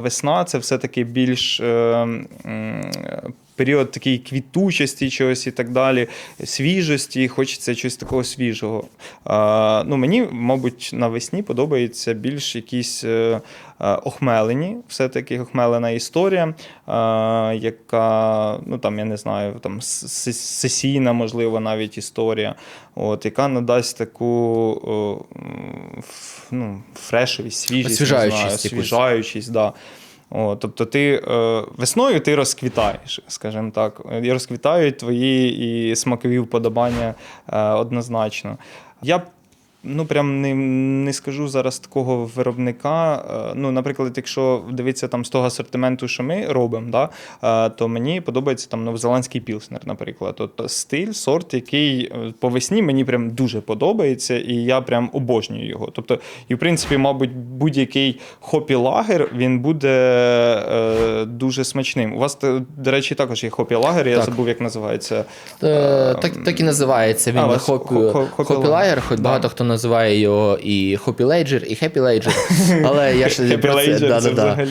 Весна це все-таки більш е, період такий квітучості чогось і так далі, свіжості, хочеться чогось такого свіжого. Е, ну, мені, мабуть, навесні подобається більш якісь е, е, охмелені, все-таки охмелена історія, е, яка, ну там, я не знаю, там сесійна, можливо, навіть історія, от, яка надасть таку ну, фрешовість, свіжість, не знаю, освіжаючість, да. О, тобто ти е, весною ти розквітаєш, скажімо так. І розквітають твої і смакові вподобання е, однозначно. Я ну прям не, не скажу зараз такого виробника. Е, ну, наприклад, якщо дивитися там з того асортименту, що ми робимо, да, е, то мені подобається там новозеландський пілснер, наприклад. От стиль, сорт, який е, по весні мені прям дуже подобається, і я прям обожнюю його. Тобто, і в принципі, мабуть, будь-який хопі-лагер він буде е, дуже смачним. У вас, до речі, також є хопі-лагер, я Так. забув, як називається. Е, так, так і називається він хопі, хо- хо- хопі хопілайер, хоч багато хто називає його і хопілейджер, і хеппілейджер. Але я ще про це. Взагалі.